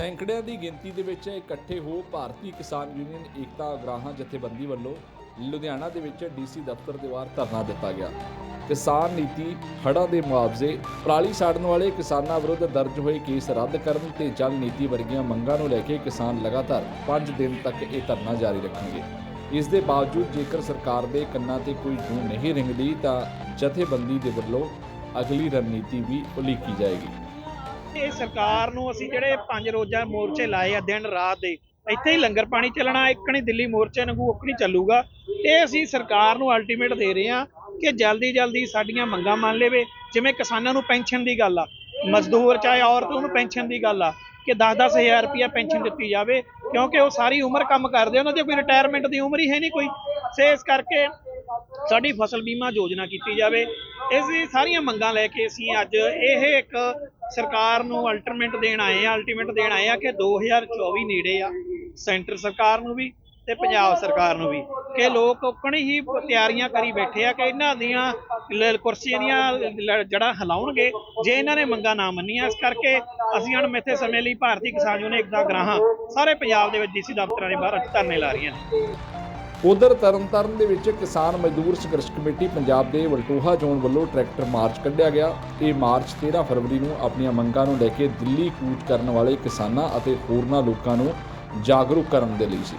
ਸੈਂਕੜਿਆਂ ਦੀ ਗਿਣਤੀ ਦੇ ਵਿੱਚ ਇਕੱਠੇ ਹੋ ਭਾਰਤੀ ਕਿਸਾਨ ਯੂਨੀਅਨ ਏਕਤਾ ਅਗਰਾਹਾਂ ਜਥੇਬੰਦੀ ਵੱਲੋਂ ਲੁਧਿਆਣਾ ਦੇ ਵਿੱਚ ਡੀਸੀ ਦਫ਼ਤਰ ਦੇ ਬਾਹਰ ਧਰਨਾ ਦਿੱਤਾ ਗਿਆ। ਕਿਸਾਨ ਨੀਤੀ ਹੜ੍ਹਾਂ ਦੇ ਮੁਆਵਜ਼ੇ, ਪਰਾਲੀ ਸਾੜਨ ਵਾਲੇ ਕਿਸਾਨਾਂ ਵਿਰੁੱਧ ਦਰਜ ਹੋਏ ਕੇਸ ਰੱਦ ਕਰਨ ਤੇ ਜਲ ਨੀਤੀ ਵਰਗੀਆਂ ਮੰਗਾਂ ਨੂੰ ਲੈ ਕੇ ਕਿਸਾਨ ਲਗਾਤਾਰ 5 ਦਿਨ ਤੱਕ ਇਹ ਧਰਨਾ ਜਾਰੀ ਰੱਖਣਗੇ। ਇਸ ਦੇ ਬਾਵਜੂਦ ਜੇਕਰ ਸਰਕਾਰ ਦੇ ਕੰਨਾਂ ਤੇ ਕੋਈ ਜੂੰ ਨਹੀਂ ਰਿੰਗਦੀ ਤਾਂ ਜਥੇਬੰਦੀ ਦੇ ਵੱਲੋਂ ਅਗਲੀ ਰਣਨੀਤੀ ਵੀ ਉਲੀਕੀ ਜਾਏਗੀ। ਇਹ ਸਰਕਾਰ ਨੂੰ ਅਸੀਂ ਜਿਹੜੇ ਪੰਜ ਰੋਜ਼ਾ ਮੋਰਚੇ ਲਾਏ ਆ ਦਿਨ ਰਾਤ ਦੇ, ਇੱਥੇ ਹੀ ਲੰਗਰ ਪਾਣੀ ਚੱਲਣਾ, ਇੱਕ ਨਹੀਂ ਦਿੱਲੀ ਮੋਰਚੇ ਵਾਂਗੂ, ਇੱਕ ਨਹੀਂ ਚੱਲੂਗਾ। ਇਹ ਅਸੀਂ ਸਰਕਾਰ ਨੂੰ ਅਲਟੀਮੇਟ ਦੇ ਰਹੇ ਆ ਕਿ ਜਲਦੀ ਜਲਦੀ ਸਾਡੀਆਂ ਮੰਗਾਂ ਮੰਨ ਲਵੇ। ਜਿਵੇਂ ਕਿਸਾਨਾਂ ਨੂੰ ਪੈਨਸ਼ਨ ਦੀ ਗੱਲ ਆ, ਮਜ਼ਦੂਰ ਚਾਹੇ ਔਰਤ ਉਹਨੂੰ ਪੈਨਸ਼ਨ ਦੀ ਗੱਲ ਆ, ਕਿ 10-10 ਹਜ਼ਾਰ ਰੁਪਇਆ ਪੈਨਸ਼ਨ ਦਿੱਤੀ ਜਾਵੇ, ਕਿਉਂਕਿ ਉਹ ਸਾਰੀ ਉਮਰ ਕੰਮ ਕਰਦੇ ਉਹਨਾਂ ਦੀ ਕੋਈ ਰਿਟਾਇਰਮੈਂਟ ਦੀ ਉਮਰ ਹੀ ਹੈ ਨਹੀਂ ਕੋਈ। ਸੇ ਇਸ ਕਰਕੇ ਸਾਡੀ ਫਸਲ ਬੀਮਾ ਯੋਜਨਾ ਕੀਤੀ ਜਾਵੇ। ਇਸ ਦੀ ਸਾਰੀਆਂ ਮੰਗਾਂ ਲੈ ਕੇ ਅਸੀਂ ਅੱਜ ਇਹ ਇੱਕ ਸਰਕਾਰ ਨੂੰ ਅਲਟਰਨੇਟ ਦੇਣ ਆਏ ਆ ਅਲਟੀਮੇਟ ਦੇਣ ਆਏ ਆ ਕਿ 2024 ਨੇੜੇ ਆ, ਸੈਂਟਰ ਸਰਕਾਰ ਨੂੰ ਵੀ ਤੇ ਪੰਜਾਬ ਸਰਕਾਰ ਨੂੰ ਵੀ। ਕਿ ਲੋਕ ਆਪਣੀ ਹੀ ਤਿਆਰੀਆਂ ਕਰੀ ਬੈਠੇ ਆ ਕਿ ਇਹਨਾਂ ਦੀਆਂ ਲ- ਕੁਰਸੀਆਂ ਦੀਆਂ ਲ- ਜੜ੍ਹਾਂ ਹਿਲਾਉਣਗੇ। ਜੇ ਇਹਨਾਂ ਨੇ ਮੰਗਾਂ ਨਾ ਮੰਨੀਆਂ, ਇਸ ਕਰਕੇ ਅਸੀਂ ਅਣਮਿੱਥੇ ਸਮੇਂ ਲਈ ਭਾਰਤੀ ਕਿਸਾਨ ਯੂਨੀਅਨ ਦਾ ਗ੍ਰਾਹਾਂ ਸਾਰੇ ਪੰਜਾਬ ਦੇ ਵਿੱਚ ਡੀਸੀ ਦਫ਼ਤਰਾਂ ਦੇ ਬਾਹਰ ਧਰਨੇ ਲਾ ਰਹੀਆਂ ਨੇ। ਉਧਰ ਤਰਨਤਾਰਨ ਦੇ ਵਿੱਚ ਕਿਸਾਨ ਮਜ਼ਦੂਰ ਸੰਘਰਸ਼ ਕਮੇਟੀ ਪੰਜਾਬ ਦੇ ਵਲਟੋਹਾ ਜ਼ੋਨ ਵੱਲੋਂ ਟਰੈਕਟਰ ਮਾਰਚ ਕੱਢਿਆ ਗਿਆ। ਇਹ ਮਾਰਚ 13 ਫਰਵਰੀ ਨੂੰ ਆਪਣੀਆਂ ਮੰਗਾਂ ਨੂੰ ਲੈ ਕੇ ਦਿੱਲੀ ਕੂਚ ਕਰਨ ਵਾਲੇ ਕਿਸਾਨਾਂ ਅਤੇ ਹੋਰਨਾਂ ਲੋਕਾਂ ਨੂੰ ਜਾਗਰੂਕ ਕਰਨ ਦੇ ਲਈ ਸੀ।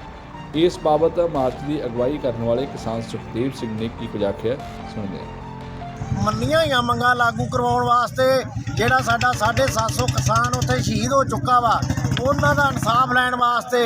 ਇਸ ਬਾਬਤ ਮਾਰਚ ਦੀ ਅਗਵਾਈ ਕਰਨ ਵਾਲੇ ਕਿਸਾਨ ਸੁਖਦੇਵ ਸਿੰਘ ਨੇ ਕੀ ਕੁਝ ਆਖਿਆ, ਸੁਣਦੇ ਹਾਂ। ਮੰਨੀਆਂ ਹੋਈਆਂ ਮੰਗਾਂ ਲਾਗੂ ਕਰਵਾਉਣ ਵਾਸਤੇ ਜਿਹੜਾ ਸਾਡਾ 750 ਕਿਸਾਨ ਉੱਥੇ ਸ਼ਹੀਦ ਹੋ ਚੁੱਕਾ ਵਾ ਉਹਨਾਂ ਦਾ ਇਨਸਾਫ ਲੈਣ ਵਾਸਤੇ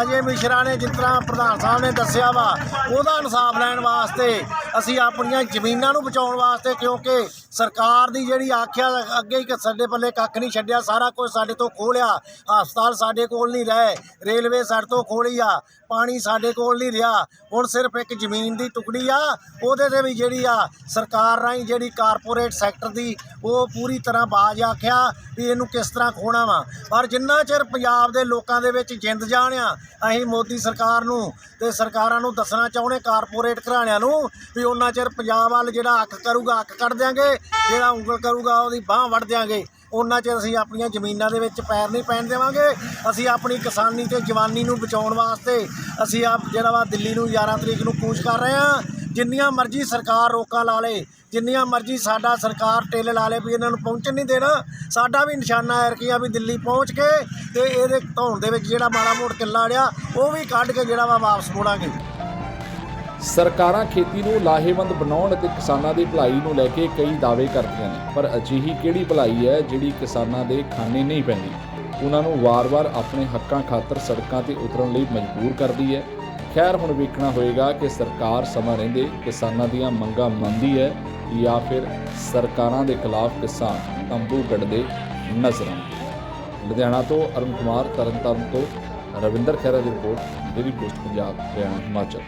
ਅਜੇ ਮਿਸ਼ਰਾ ਨੇ ਜਿਸ ਤਰ੍ਹਾਂ ਪ੍ਰਧਾਨ ਸਾਹਿਬ ਨੇ ਦੱਸਿਆ ਵਾ, ਉਹਦਾ ਇਨਸਾਫ ਲੈਣ ਵਾਸਤੇ ਅਸੀਂ ਆਪਣੀਆਂ ਜ਼ਮੀਨਾਂ ਨੂੰ ਬਚਾਉਣ ਵਾਸਤੇ ਕਿਉਂਕਿ ਸਰਕਾਰ ਦੀ ਜਿਹੜੀ ਆਖਿਆ ਅੱਗੇ ਹੀ ਸਾਡੇ ਪੱਲੇ ਕੱਖ ਨਹੀਂ ਛੱਡਿਆ, ਸਾਰਾ ਕੁਝ ਸਾਡੇ ਤੋਂ ਖੋਹ ਹਸਪਤਾਲ ਸਾਡੇ ਕੋਲ ਨਹੀਂ ਰਹੇ, ਰੇਲਵੇ ਸਾਡੇ ਤੋਂ ਖੋਲੀ ਆ, ਪਾਣੀ ਸਾਡੇ ਕੋਲ ਨਹੀਂ ਰਿਹਾ, ਹੁਣ ਸਿਰਫ ਇੱਕ ਜ਼ਮੀਨ ਦੀ ਟੁਕੜੀ ਆ, ਉਹਦੇ ਤੇ ਵੀ ਜਿਹੜੀ ਆ ਸਰਕਾਰ ਰਾਹੀਂ ਜਿਹੜੀ ਕਾਰਪੋਰੇਟ ਸੈਕਟਰ ਦੀ ਉਹ ਪੂਰੀ ਤਰ੍ਹਾਂ ਬਾਜ ਆਖਿਆ ਵੀ ਇਹਨੂੰ ਕਿਸ ਤਰ੍ਹਾਂ ਖੋਣਾ ਵਾ। ਪਰ ਜਿੰਨਾ ਚਿਰ ਪੰਜਾਬ ਦੇ ਲੋਕਾਂ ਦੇ ਵਿੱਚ ਜਿੰਦ ਜਾਣ ਆ ਅਸੀਂ ਮੋਦੀ ਸਰਕਾਰ ਨੂੰ ਤੇ ਸਰਕਾਰਾਂ ਨੂੰ ਦੱਸਣਾ ਚਾਹੁੰਦੇ ਕਾਰਪੋਰੇਟ ਘਰਾਣਿਆਂ ਨੂੰ ਵੀ ਉਹਨਾਂ ਚਿਰ ਪੰਜਾਬ ਵੱਲ ਜਿਹੜਾ ਅੱਖ ਕਰੂਗਾ ਅੱਖ ਕੱਢ ਦਿਆਂਗੇ, ਜਿਹੜਾ ਉਂਗਲ ਕਰੂਗਾ ਉਹਦੀ ਬਾਹ ਵੱਢ ਦਿਆਂਗੇ। ਉਹਨਾਂ ਚਿਰ ਅਸੀਂ ਆਪਣੀਆਂ ਜ਼ਮੀਨਾਂ ਦੇ ਵਿੱਚ ਪੈਰ ਨਹੀਂ ਪੈਣ ਦੇਵਾਂਗੇ। ਅਸੀਂ ਆਪਣੀ ਕਿਸਾਨੀ ਤੇ ਜਵਾਨੀ ਨੂੰ ਬਚਾਉਣ ਵਾਸਤੇ ਅਸੀਂ ਆਪ ਜਿਹੜਾ ਵਾ ਦਿੱਲੀ ਨੂੰ 11 ਤਰੀਕ ਨੂੰ ਕੂਚ ਕਰ ਰਹੇ ਹਾਂ। ਜਿੰਨੀਆਂ ਮਰਜ਼ੀ ਸਰਕਾਰ ਰੋਕਾਂ ਲਾ ਲੇ, ਜਿੰਨੀਆਂ ਮਰਜ਼ੀ ਸਾਡਾ ਸਰਕਾਰ ਟੇਲ ਲਾ ਲੇ ਵੀ ਇਹਨਾਂ ਨੂੰ ਪਹੁੰਚਣ ਨਹੀਂ ਦੇਣਾ, ਸਾਡਾ ਵੀ ਨਿਸ਼ਾਨਾ ਹੈ ਕਿ ਆ ਵੀ ਦਿੱਲੀ ਪਹੁੰਚ ਕੇ ਤੇ ਇਹਦੇ ਧੌਣ ਦੇ ਵਿੱਚ ਜਿਹੜਾ ਮਾੜਾ ਮੋੜ ਕਿੱਲਾ ਅੜਿਆ, ਉਹ ਵੀ ਕੱਢ ਕੇ ਜਿਹੜਾ ਵਾ ਵਾਪਸ ਮੋੜਾਂਗੇ। ਸਰਕਾਰਾਂ ਖੇਤੀ ਨੂੰ ਲਾਹੇਵੰਦ ਬਣਾਉਣ ਅਤੇ ਕਿਸਾਨਾਂ ਦੀ ਭਲਾਈ ਨੂੰ ਲੈ ਕੇ ਕਈ ਦਾਅਵੇ ਕਰਦੀਆਂ ਨੇ, ਪਰ ਅਜਿਹੀ ਕਿਹੜੀ ਭਲਾਈ ਹੈ ਜਿਹੜੀ ਕਿਸਾਨਾਂ ਦੇ ਖਾਨੇ ਨਹੀਂ ਪੈਂਦੀ? ਉਹਨਾਂ ਨੂੰ ਵਾਰ-ਵਾਰ ਆਪਣੇ ਹੱਕਾਂ ਖਾਤਰ ਸੜਕਾਂ ਤੇ ਉਤਰਨ ਲਈ ਮਜਬੂਰ ਕਰਦੀ ਹੈ। ਖੈਰ, ਹੁਣ ਵੇਖਣਾ ਹੋਏਗਾ ਕਿ ਸਰਕਾਰ ਸਮਾਂ ਰਹਿੰਦੇ ਕਿਸਾਨਾਂ ਦੀਆਂ ਮੰਗਾਂ ਮੰਨਦੀ ਹੈ ਜਾਂ ਫਿਰ ਸਰਕਾਰਾਂ ਦੇ ਖਿਲਾਫ ਕਿਸਾਨ ਤੰਬੂ ਗੱਡਦੇ ਨਜ਼ਰ ਆਉਂਦੇ ਲੁਧਿਆਣਾ ਤੋਂ ਅਰੁਣ ਕੁਮਾਰ, ਤਰਨਤਾਰਨ ਤੋਂ ਰਵਿੰਦਰ ਖਹਿਰਾ ਦੀ report, daily post, Punjab, Haryana, Himachal.